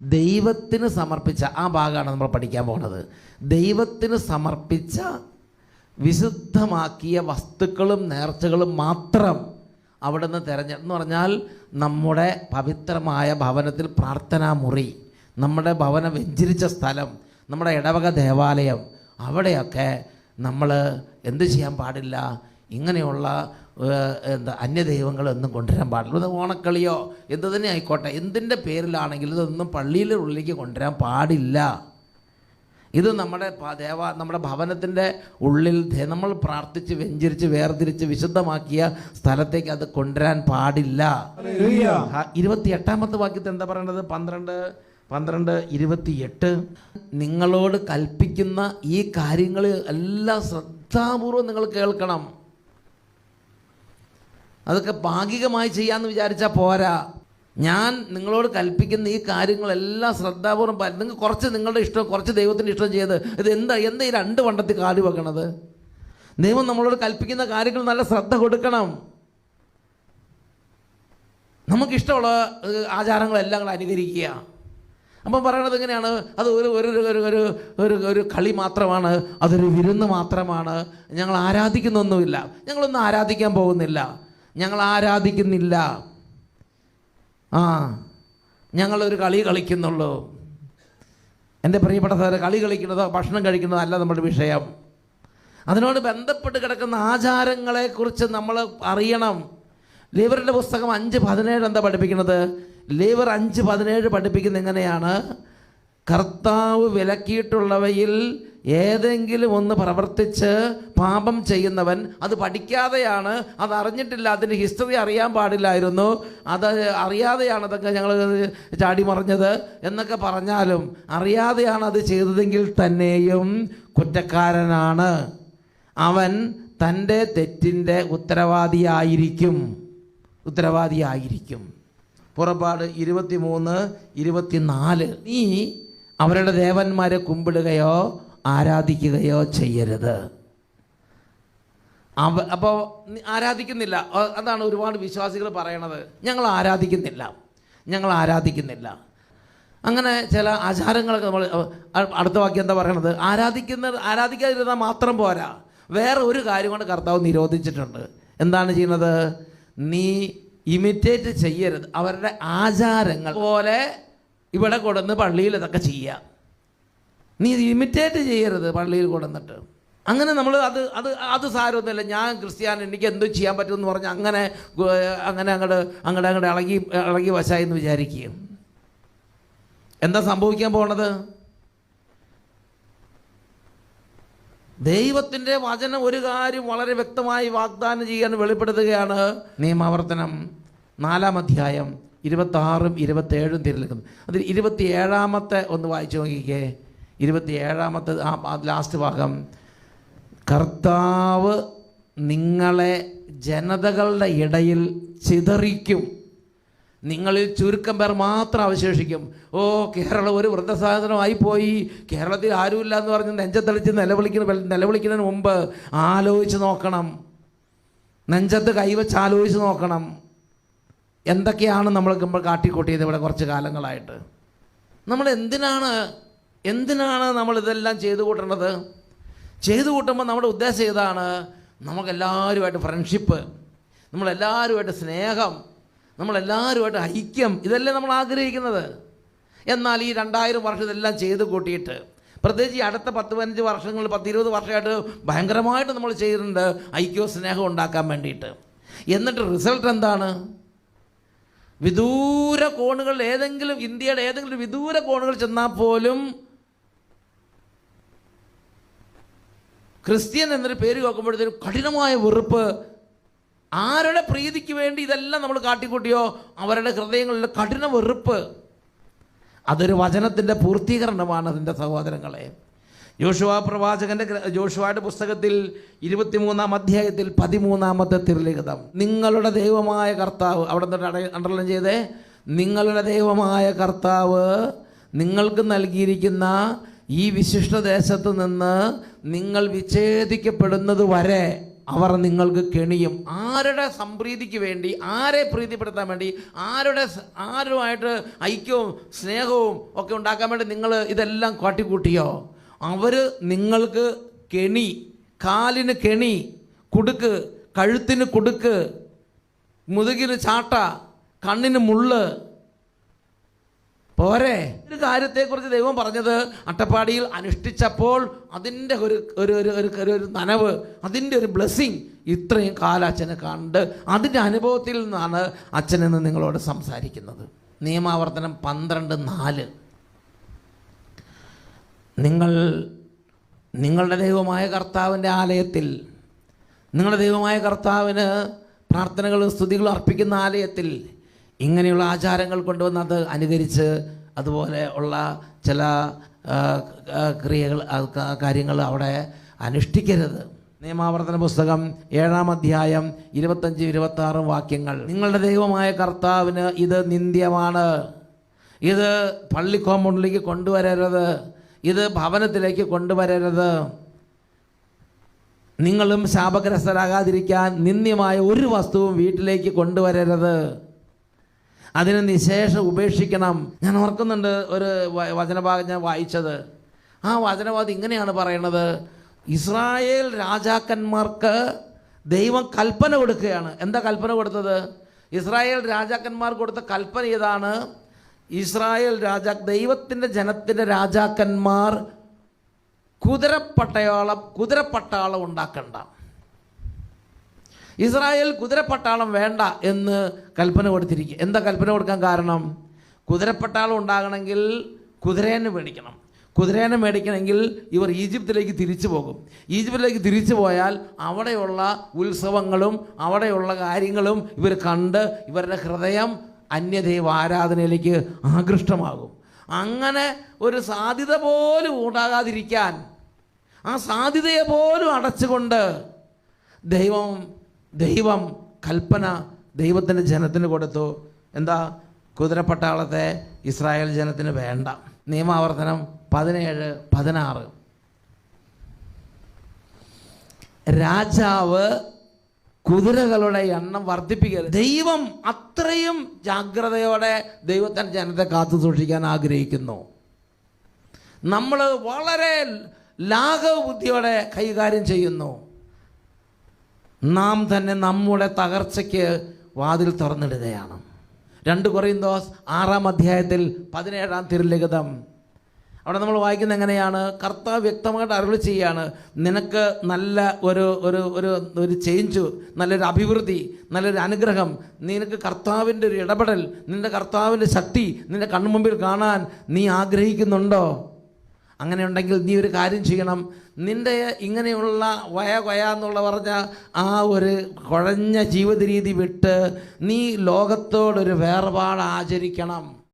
ദൈവത്തിന് സമർപ്പിച്ച ആ ഭാഗമാണ് നമ്മൾ പഠിക്കാൻ പോകുന്നത് ദൈവത്തിന് സമർപ്പിച്ച വിശുദ്ധമാക്കിയ വസ്തുക്കളും നേർച്ചകളും മാത്രം അവിടെ നിന്ന് പറഞ്ഞാൽ നമ്മുടെ പവിത്രമായ ഭവനത്തിൽ പ്രാർത്ഥനാ മുറി നമ്മുടെ ഭവനം വെഞ്ചരിച്ച സ്ഥലം നമ്മുടെ ഇടവക ദേവാലയം അവിടെയൊക്കെ നമ്മൾ എന്ത് ചെയ്യാൻ പാടില്ല? ഇങ്ങനെയുള്ള എന്താ അന്യദൈവങ്ങളൊന്നും കൊണ്ടുവരാൻ പാടില്ല. ഇത് ഓണക്കളിയോ എന്ത് തന്നെ ആയിക്കോട്ടെ എന്തിന്റെ പേരിലാണെങ്കിലും ഇതൊന്നും പള്ളിയിലെ ഉള്ളിലേക്ക് കൊണ്ടുവരാൻ പാടില്ല. ഇത് നമ്മുടെ ദേവ നമ്മുടെ ഭവനത്തിന്റെ ഉള്ളിൽ നമ്മൾ പ്രാർത്ഥിച്ച് വെഞ്ചരിച്ച് വേർതിരിച്ച് വിശുദ്ധമാക്കിയ സ്ഥലത്തേക്ക് അത് കൊണ്ടുവരാൻ പാടില്ല. ഇരുപത്തി എട്ടാമത്തെ വാക്യത്തിൽ എന്താ പറയണത്? പന്ത്രണ്ട് പന്ത്രണ്ട് ഇരുപത്തിയെട്ട്. നിങ്ങളോട് കൽപ്പിക്കുന്ന ഈ കാര്യങ്ങൾ എല്ലാം ശ്രദ്ധാപൂർവം നിങ്ങൾ കേൾക്കണം. അതൊക്കെ ഭാഗികമായി ചെയ്യാമെന്ന് വിചാരിച്ചാൽ പോരാ. ഞാൻ നിങ്ങളോട് കൽപ്പിക്കുന്ന ഈ കാര്യങ്ങളെല്ലാം ശ്രദ്ധാപൂർവം പാലി- നിങ്ങൾ കുറച്ച് നിങ്ങളുടെ ഇഷ്ടം കുറച്ച് ദൈവത്തിന്റെ ഇഷ്ടം ചെയ്ത് ഇത് എന്താ എന്താ ഈ രണ്ട് വണ്ടത്തിൽ കാടി വെക്കണത്? ദൈവം നമ്മളോട് കൽപ്പിക്കുന്ന കാര്യങ്ങൾ നല്ല ശ്രദ്ധ കൊടുക്കണം. നമുക്കിഷ്ടമുള്ള ആചാരങ്ങളെല്ലാം കൂടെ അനുകരിക്കുക. അപ്പം പറയണത് എങ്ങനെയാണ്? അത് ഒരു ഒരു ഒരു ഒരു ഒരു ഒരു കളി മാത്രമാണ് അതൊരു വിരുന്ന് മാത്രമാണ്. ഞങ്ങൾ ആരാധിക്കുന്നൊന്നുമില്ല. ഞങ്ങളൊന്നും ആരാധിക്കാൻ പോകുന്നില്ല. ഞങ്ങൾ ആരാധിക്കുന്നില്ല. ആ ഞങ്ങളൊരു കളി കളിക്കുന്നുള്ളൂ. എന്റെ പ്രിയപ്പെട്ട സാറ് കളി കളിക്കുന്നതോ ഭക്ഷണം കഴിക്കുന്നതോ അല്ല നമ്മുടെ വിഷയം. അതിനോട് ബന്ധപ്പെട്ട് കിടക്കുന്ന ആചാരങ്ങളെക്കുറിച്ച് നമ്മൾ അറിയണം. ലീവറിന്റെ പുസ്തകം അഞ്ച് പതിനേഴ് എന്താ പഠിപ്പിക്കുന്നത്? ലീവർ അഞ്ച് പതിനേഴ് പഠിപ്പിക്കുന്ന എങ്ങനെയാണ്? കർത്താവ് വിലക്കിയിട്ടുള്ളവയിൽ ഏതെങ്കിലും ഒന്ന് പ്രവർത്തിച്ച് പാപം ചെയ്യുന്നവൻ അത് പഠിക്കാതെയാണ് അത് അറിഞ്ഞിട്ടില്ല അതിന്റെ ഹിസ്റ്ററി അറിയാൻ പാടില്ലായിരുന്നു അത് അറിയാതെയാണ് അതൊക്കെ ഞങ്ങൾ ചാടി മറിഞ്ഞത് എന്നൊക്കെ പറഞ്ഞാലും അറിയാതെയാണ് അത് ചെയ്തതെങ്കിൽ തന്നെയും കുറ്റക്കാരനാണ്. അവൻ തന്റെ തെറ്റിന്റെ ഉത്തരവാദിയായിരിക്കും. ഉത്തരവാദിയായിരിക്കും. പുറപ്പാട് ഇരുപത്തി ഇരുപത്തിനാല്. നീ അവരുടെ ദേവന്മാരെ കുമ്പിടുകയോ ആരാധിക്കുകയോ ചെയ്യരുത്. അവ അപ്പോൾ ആരാധിക്കുന്നില്ല. അതാണ് ഒരുപാട് വിശ്വാസികൾ പറയണത്. ഞങ്ങൾ ആരാധിക്കുന്നില്ല. ഞങ്ങൾ ആരാധിക്കുന്നില്ല. അങ്ങനെ ചില ആചാരങ്ങളൊക്കെ നമ്മൾ അടുത്ത വാക്യം എന്താ പറയണത്? ആരാധിക്കുന്ന ആരാധിക്കാതിരുന്നാൽ മാത്രം പോരാ. വേറെ ഒരു കാര്യം കൊണ്ട് കർത്താവ് നിരോധിച്ചിട്ടുണ്ട്. എന്താണ് ചെയ്യുന്നത്? നീ ഇമിറ്റേറ്റ് ചെയ്യരുത്. അവരുടെ ആചാരങ്ങൾ പോലെ ഇവിടെ കൊടുന്ന് പള്ളിയിൽ ഇതൊക്കെ ചെയ്യുക. നീ ഇമിറ്റേറ്റ് ചെയ്യരുത് പള്ളിയിൽ കൊണ്ടുവന്നിട്ട് അങ്ങനെ നമ്മൾ അത് അത് അത് സാരമൊന്നുമില്ല. ഞാൻ ക്രിസ്ത്യാനി എനിക്ക് എന്തും ചെയ്യാൻ പറ്റുമെന്ന് പറഞ്ഞ് അങ്ങനെ അങ്ങനെ അങ്ങോട്ട് അങ്ങോട്ട് അങ്ങോട്ട് ഇളകി ഇളകി വശായി എന്ന് വിചാരിക്കുകയും. എന്താ സംഭവിക്കാൻ പോണത്? ദൈവത്തിന്റെ വചനം ഒരു കാര്യം വളരെ വ്യക്തമായി വാഗ്ദാനം ചെയ്യാൻ വെളിപ്പെടുത്തുകയാണ് നിയമാവർത്തനം നാലാം അധ്യായം ഇരുപത്താറും ഇരുപത്തേഴും തിരഞ്ഞെടുക്കുന്നു അതിൽ ഇരുപത്തിയേഴാമത്തെ ഒന്ന് വായിച്ചു നോക്കിക്കേ. ഇരുപത്തിയേഴാമത്തെ ആ ലാസ്റ്റ് ഭാഗം. കർത്താവ് നിങ്ങളെ ജനതകളുടെ ഇടയിൽ ചിതറിക്കും. നിങ്ങളിൽ ചുരുക്കം പേർ മാത്രം അവശേഷിക്കും. ഓ കേരളം ഒരു വൃദ്ധസാധനമായി പോയി. കേരളത്തിൽ ആരുമില്ല എന്ന് പറഞ്ഞ് നെഞ്ചത്തളിച്ച് നിലവിളിക്കുന്ന നിലവിളിക്കുന്നതിന് മുമ്പ് ആലോചിച്ച് നോക്കണം. നെഞ്ചത്ത് കൈവച്ച് ആലോചിച്ച് നോക്കണം. എന്തൊക്കെയാണ് നമ്മൾ നമ്മൾ കാട്ടിക്കൂട്ടിയത് ഇവിടെ കുറച്ച് കാലങ്ങളായിട്ട്? നമ്മൾ എന്തിനാണ് എന്തിനാണ് നമ്മൾ ഇതെല്ലാം ചെയ്തു കൂട്ടേണ്ടത്? ചെയ്തു കൂട്ടുമ്പോൾ നമ്മുടെ ഉദ്ദേശം ഏതാണ്? നമുക്കെല്ലാവരുമായിട്ട് ഫ്രണ്ട്ഷിപ്പ് നമ്മളെല്ലാവരുമായിട്ട് സ്നേഹം നമ്മളെല്ലാവരുമായിട്ട് ഐക്യം ഇതല്ലേ നമ്മൾ ആഗ്രഹിക്കുന്നത്. എന്നാൽ ഈ രണ്ടായിരം വർഷം ഇതെല്ലാം ചെയ്ത് കൂട്ടിയിട്ട് പ്രത്യേകിച്ച് ഈ അടുത്ത പത്ത് പതിനഞ്ച് വർഷങ്ങളിൽ പത്ത് ഇരുപത് വർഷമായിട്ട് ഭയങ്കരമായിട്ട് നമ്മൾ ചെയ്തിട്ടുണ്ട് ഐക്യവും സ്നേഹം ഉണ്ടാക്കാൻ വേണ്ടിയിട്ട്. എന്നിട്ട് റിസൾട്ട് എന്താണ്? വിദൂര കോണുകളിൽ ഏതെങ്കിലും ഇന്ത്യയുടെ ഏതെങ്കിലും വിദൂര കോണുകൾ ചെന്നാൽ പോലും ക്രിസ്ത്യൻ എന്നൊരു പേര് കേൾക്കുമ്പോഴത്തേക്കും കഠിനമായ വെറുപ്പ്. ആരുടെ പ്രീതിക്ക് വേണ്ടി ഇതെല്ലാം നമ്മൾ കാട്ടിക്കൂട്ടിയോ? അവരുടെ ഹൃദയങ്ങളിലെ കഠിന വെറുപ്പ്. അതൊരു വചനത്തിന്റെ പൂർത്തീകരണമാണ് അതിന്റെ സഹോദരങ്ങളെ. ജോഷുവ പ്രവാചകന്റെ ഗ്ര- ജോഷുവയുടെ പുസ്തകത്തിൽ ഇരുപത്തിമൂന്നാം അധ്യായത്തിൽ പതിമൂന്നാമത്തെ തിരുലിഖിതം. നിങ്ങളുടെ ദൈവമായ കർത്താവ് അവിടെ നിന്ന് അണ്ടർലൈൻ ചെയ്തേ. നിങ്ങളുടെ ദൈവമായ കർത്താവ് നിങ്ങൾക്ക് നൽകിയിരിക്കുന്ന ഈ വിശിഷ്ട ദേശത്ത് നിന്ന് നിങ്ങൾ വിച്ഛേദിക്കപ്പെടുന്നത് വരെ അവർ നിങ്ങൾക്ക് കെണിയും. ആരുടെ സംപ്രീതിക്ക് വേണ്ടി ആരെ പ്രീതിപ്പെടുത്താൻ വേണ്ടി ആരുടെ ആരുമായിട്ട് ഐക്യവും സ്നേഹവും ഒക്കെ ഉണ്ടാക്കാൻ വേണ്ടി നിങ്ങൾ ഇതെല്ലാം കാട്ടിക്കൂട്ടിയോ? അവർ നിങ്ങൾക്ക് കെണി കാലിന് കെണി കുടുക്ക് കഴുത്തിന് കുടുക്ക് മുതുകിന് ചാട്ട കണ്ണിന് മുള്ള് പോരെ. ഒരു കാര്യത്തെക്കുറിച്ച് ദൈവം പറഞ്ഞത് അട്ടപ്പാടിയിൽ അനുഷ്ഠിച്ചപ്പോൾ അതിന്റെ ഒരു ഒരു ഒരു ഒരു ഒരു നനവ് അതിന്റെ ഒരു ബ്ലെസ്സിങ് ഇത്രയും കാലം അച്ഛനെ കണ്ട് അതിന്റെ അനുഭവത്തിൽ നിന്നാണ് അച്ഛനെന്ന് നിങ്ങളോട് സംസാരിക്കുന്നത്. നിയമാവർത്തനം പന്ത്രണ്ട് നാല്. നിങ്ങൾ നിങ്ങളുടെ ദൈവമായ കർത്താവിന്റെ ആലയത്തിൽ നിങ്ങളുടെ ദൈവമായ കർത്താവിന് പ്രാർത്ഥനകളും സ്തുതികളും അർപ്പിക്കുന്ന ആലയത്തിൽ ഇങ്ങനെയുള്ള ആചാരങ്ങൾ കൊണ്ടുവന്ന് അത് അനുകരിച്ച് അതുപോലെ ഉള്ള ചില ക്രിയകൾ കാര്യങ്ങൾ അവിടെ അനുഷ്ഠിക്കരുത്. നിയമാവർത്തന പുസ്തകം ഏഴാം അധ്യായം ഇരുപത്തഞ്ച് ഇരുപത്തി ആറ് വാക്യങ്ങൾ. നിങ്ങളുടെ ദൈവമായ കർത്താവിന് ഇത് നിന്ദ്യമാണ്. ഇത് പള്ളി കോമ്പൗണ്ടിലേക്ക് കൊണ്ടുവരരുത്. ഇത് ഭവനത്തിലേക്ക് കൊണ്ടുവരരുത്. നിങ്ങളും ശാപഗ്രസ്തരാകാതിരിക്കാൻ നിന്ദ്യമായ ഒരു വസ്തുവും വീട്ടിലേക്ക് കൊണ്ടുവരരുത്. അതിന് നിശേഷം ഉപേക്ഷിക്കണം. ഞാൻ ഓർക്കുന്നുണ്ട് ഒരു വചനഭാഗം ഞാൻ വായിച്ചത്. ആ വചനവാദം ഇങ്ങനെയാണ് പറയണത്. ഇസ്രായേൽ രാജാക്കന്മാർക്ക് ദൈവം കൽപ്പന കൊടുക്കുകയാണ്. എന്താ കൽപ്പന കൊടുത്തത്? ഇസ്രായേൽ രാജാക്കന്മാർ കൊടുത്ത കൽപ്പന ഇതാണ് ഇസ്രായേൽ രാജാ ദൈവത്തിന്റെ ജനത്തിന്റെ രാജാക്കന്മാർ കുതിരപ്പട്ടയോളം കുതിരപ്പട്ടാളം ഉണ്ടാക്കണ്ട. ഇസ്രായേൽ കുതിരപ്പട്ടാളം വേണ്ട എന്ന് കൽപ്പന കൊടുത്തിരിക്കുക എന്താ കൽപ്പന കൊടുക്കാൻ കാരണം? കുതിരപ്പട്ടാളം ഉണ്ടാകണമെങ്കിൽ കുതിരേനെ മേടിക്കണം. കുതിരേനെ മേടിക്കണമെങ്കിൽ ഇവർ ഈജിപ്തിലേക്ക് തിരിച്ചു പോകും. ഈജിപ്തിലേക്ക് തിരിച്ചു പോയാൽ അവിടെയുള്ള ഉത്സവങ്ങളും അവിടെയുള്ള കാര്യങ്ങളും ഇവർ കണ്ട് ഇവരുടെ ഹൃദയം അന്യദൈവ ആരാധനയിലേക്ക് ആകൃഷ്ടമാകും. അങ്ങനെ ഒരു സാധ്യത പോലും ഉണ്ടാകാതിരിക്കാൻ ആ സാധ്യതയെ പോലും അടച്ചുകൊണ്ട് ദൈവം ദൈവം കൽപ്പന ദൈവത്തിന്റെ ജനത്തിന് കൊടുത്തു. എന്താ? കുതിരപ്പട്ടാളത്തെ ഇസ്രായേൽ ജനത്തിന് വേണ്ട. നിയമാവർത്തനം പതിനേഴ് പതിനാറ്. രാജാവ് കുതിരകളുടെ എണ്ണം വർദ്ധിപ്പിക്കരുത്. ദൈവം അത്രയും ജാഗ്രതയോടെ ദൈവത്തിന്റെ ജനത്തെ കാത്തു സൂക്ഷിക്കാൻ ആഗ്രഹിക്കുന്നു. നമ്മൾ വളരെ ലാഘവ ബുദ്ധിയോടെ കൈകാര്യം ചെയ്യുന്നു. നാം തന്നെ നമ്മുടെ തകർച്ചയ്ക്ക് വാതിൽ തുറന്നിടുകയാണ്. രണ്ട് ദോസ് ആറാം അധ്യായത്തിൽ പതിനേഴാം തിരുലിഖിതം. അവിടെ നമ്മൾ വായിക്കുന്നത് എങ്ങനെയാണ്? കർത്താവ് വ്യക്തമായിട്ട് അറിവ് ചെയ്യുകയാണ് നിനക്ക് നല്ല ഒരു ഒരു ഒരു ഒരു ചേഞ്ച് നല്ലൊരു അഭിവൃദ്ധി നല്ലൊരു അനുഗ്രഹം നിനക്ക് കർത്താവിന്റെ ഒരു ഇടപെടൽ നിന്റെ കർത്താവിന്റെ ശക്തി നിന്റെ കൺമുമ്പിൽ കാണാൻ നീ ആഗ്രഹിക്കുന്നുണ്ടോ? അങ്ങനെ ഉണ്ടെങ്കിൽ നീ ഒരു കാര്യം ചെയ്യണം. നിന്റെ ഇങ്ങനെയുള്ള വയ കൊയ എന്നുള്ള പറഞ്ഞ ആ ഒരു കുഴഞ്ഞ ജീവിത രീതി വിട്ട് നീ ലോകത്തോടൊരു വേർപാട് ആചരിക്കണം.